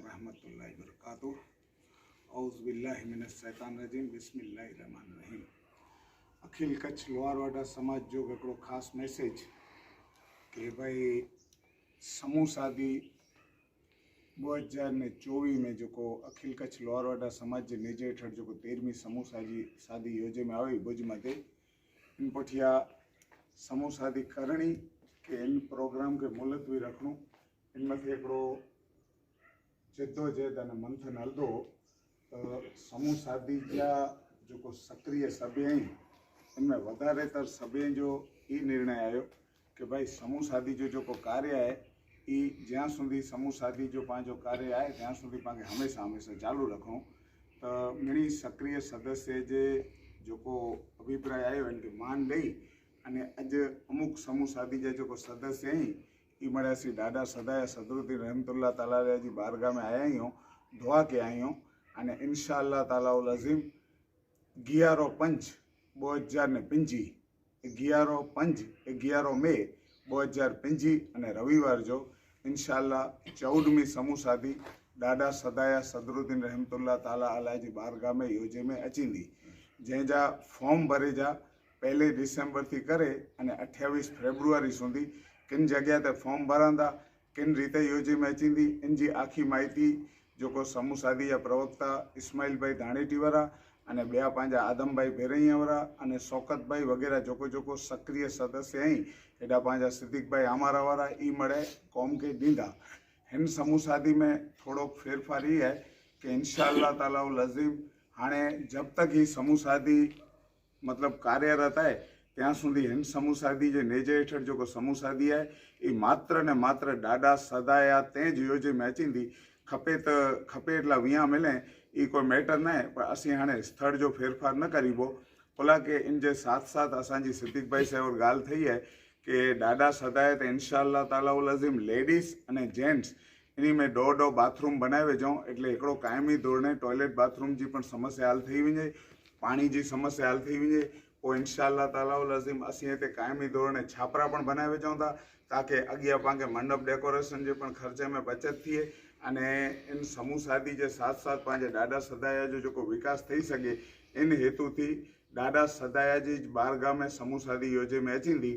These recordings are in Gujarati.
वरहमतुल्लाहि वबरकातुह औज़ बिल्लाहि मिनश शैतानिर रजीम बिस्मिल्लाहिर रहमानिर रहीम अखिल कच्छ लोहारवाडा समाज जो हिकिड़ो ख़ासि मैसेज कि भई समूह सादी ॿ हज़ार ने चोवीह में जेको अखिल कच्छ लोहारवाडा समाज जे नेजे हेठि जेको तेरहवीं समूह साजी शादी योजे में आई भुज मथे इन पुठियां समूह शादी करणी कि इन प्रोग्राम खे मुलतवी रखणो इन मथे हिकिड़ो ચિત્તોજેદ અને મંથન હલદો સમૂહ સાધિકા જો કોઈ સક્રિય સભ્ય અહીં, એમને વધારે તર સભ્ય જો એ નિર્ણય આવ્યો કે ભાઈ સમૂહ સાધી જો કોઈ કાર્ય આવે એ જ્યાં સુધી સમૂહ સાધી જો પાંજો કાર્ય આવે ત્યાં સુધી પાંખે હંમેશા હંમેશા ચાલુ રાખવું. તો ઘણી સક્રિય સદસ્ય જે જો કો અભિપ્રાય આવ્યો એને માન લઈ અને આજે અમુક સમૂહ સાધી જે જો કોઈ સદસ્ય અહીં એ મળ્યા શ્રી દાદા સદાય સદરુદ્દીન રહેમતુલ્લા તાલાજી બાર ગામે આવ્યા ધોવા કે આવ્યો અને ઇન્શાલ્લા તાલાઉલ અઝીમ ગિયારો પંચ બે હજાર પિંજી. અગિયારો પંચ અગિયારો મે બે હજાર પિંજી અને રવિવાર જો ઇન્શાલ્લા ચૌદમી સમૂહ દાદા સદાયા સદરુદ્દીન રહેમતુલ્લા તાલા અલાજી બાર ગામે યોજે મેં અચિંદી. જે જા ફોર્મ ભરે જા, પહેલી ડિસેમ્બરથી કરે અને અઠ્યાવીસ ફેબ્રુઆરી સુધી किन जॻह ते फॉर्म भरंदा किन रीति योजना में अचींदी इन जी आखी माइती जेको समूह सादी जा प्रवक्ता इस्माइल भाई धाणेटी वारा अने ॿिया पंहिंजा आदम भाई भेरैया वारा अने शौकत भाई वग़ैरह जेको जेको सक्रिय सदस्य आहिनि हेॾा पंहिंजा सिद्दीक भाई आमारा वारा ई मड़े क़ौम खे ॾींदा हिन समूह सादी में थोरो फेरफार ई आहे की इनशा ताला लज़ीम हाणे जब तक ही समूह सादी मतिलबु कार्यरत आहे ત્યાં સુધી હેન સમૂહ સાધી જે નેજે હેઠળ જોકો સમૂહ સાધીયા એ માત્ર ને માત્ર ડાડા સદાયા તે જ યોજે મેચિંદી ખપે તો, ખપે એટલા વિયા મેલે એ કોઈ મેટર ન હે પણ અસી હાણે સ્થળ જો ફેરફાર ન કરીબો ઓલા કે इन જે સાથ સાથ અસાંજી સિદ્દીકભાઈ સાહેબ ઓર ગાલ થઈ હે કે ડાડા સદાયા તો ઇન્શાલ્લાહ તાલા ઉલ અઝીમ લેડીઝ અને જેન્ટ્સ, એની મેં ડો ડો બાથરૂમ બનાવે જાઉં એટલે હિकिड़ो કાયમી ધોરણે ટોયલેટ બાથરૂમ જી પણ સમસ્યા હાલ થઈ વञे પાણી જી સમસ્યા હાલ થઈ વञे पोइ इनशा ताला उल अज़ीम असीं हिते क़ाइमी धोरणे छापरा पण बनाए वेझूं था ताकी अॻियां पाण मंडप डेकोरेशन जे पण ख़र्चे में बचत थिए अने इन समूह शादी जे साथ साथ पंहिंजे ॾाढा सदाया जो जेको विकास थी सघे इन हेतु थी ॾाढा सदाया जी बारगाह में समूह शादी योजे में अचींदी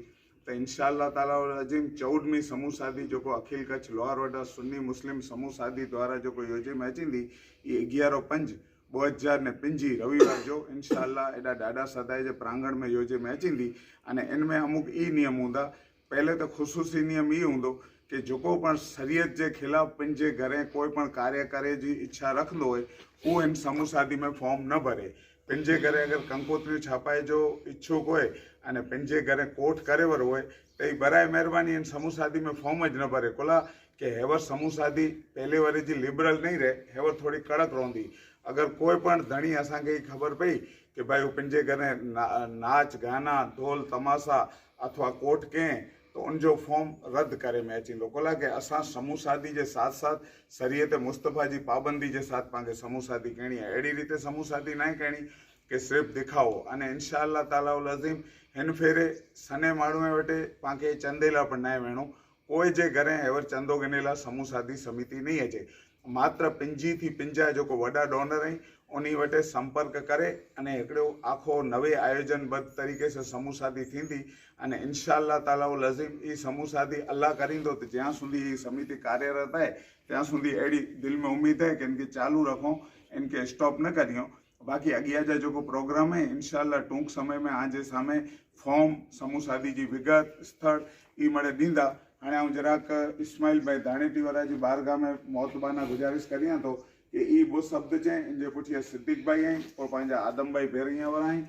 त इनशा ताला उल अज़ीम चौदहवीं समूह शादी जेको अखिल कच्छ लोहारवाडा सुन्नी मुस्लिम समूह शादी द्वारा जेको योजे में अचींदी इहे अगियारो पंज હજાર ને પંજી રવિવાર જો ઇન્શાલ્લાહ એડા દાદા સાથે જે પ્રાંગણ મેં યોજે મેચિંદી અને એનમે અમુક એ નિયમ હુંદા પહેલે તો ખુશુસી નિયમ એ હુંદો કે જોકો પણ શરીયત જે ખિલાફ પણ જે ઘરે કોઈ પણ કાર્ય કરે, જે ઈચ્છા રખંદો હોય, હું એમ સમૂહસાદી મેં ફોર્મ ન ભરે. પંજે ઘરે અગર કંકોત્રી છાપાય જો ઈચ્છુક હોય અને પંજે ઘરે કોર્ટ કરેવર હોય, તો એ બરાય મહેરબાની એમ સમૂહસાદી મેં ફોર્મ જ ન ભરે. કોલા કે હેવર સમૂહસાદી પહેલે વરે જે લિબરલ નહીં રહે, હેવર થોડી કડક રોંધી. अगरि कोई पण धणी असांखे ई ख़बर पई की भई हू पंहिंजे घर ना नाच गाना ढोल तमाशा अथवा कोट कंहिं तो उनजो फॉर्म रद्द करे में अची वेंदो कोला की असां समूह शादी जे साथ साथ शरीयत मुस्तफ़ा जी पाबंदी जे साथ पंहिंखे समूह शादी करिणी आहे अहिड़ी रीते समूह शादी न आहे करिणी की सिर्फ़ु दिखाओ अने इनशा ताला उल अज़ीम हिन फेरे सने माण्हूअ वटि पाण खे चंदेला पण न आहे वेहणो કોઈ જે ઘરે એવર ચંદો ગનેલા સમૂહ સાધી સમિતિ નહીં છે માત્ર પિંજીથી પિંજા જેકો વડા ડોનર આहिनि उन्ही वटि संपर्क करे अने हिकिड़ो आखो नवे आयोजनबद्ध तरीक़े सां समूह सादी थींदी अने इनशा ताला लज़ीम ई समूह सादी अलाह करींदो त जंहिं सुधी ई समिति कार्यरत आहे ત્યાં સુધી अहिड़ी दिलि में उमेद आहे की इनखे चालू रखूं इनखे स्टॉप न करियूं बाक़ी अॻियां जा जेको प्रोग्राम आहे इनशा टूंक समय में आज साम्हूं फॉर्म समूह सादी जी विगत स्थल ई मड़े ॾींदा અને હું જરાક ઇસ્માઇલભાઈ ધાણેટી વરાજી બાર ગામે મોતબાના ગુજારિશ કરી તો કે એ બહુ શબ્દ છે. જે પૂછીએ, સિદ્દીકભાઈ અહીં? પણ પાંજા આદમભાઈ ભેર અહીંયા વરા અહીં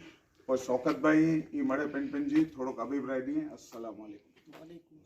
પણ શોકતભાઈ એ મળે પેન પેનજી થોડોક અભિપ્રાય દઈએ. અસલામ વાલેકુમ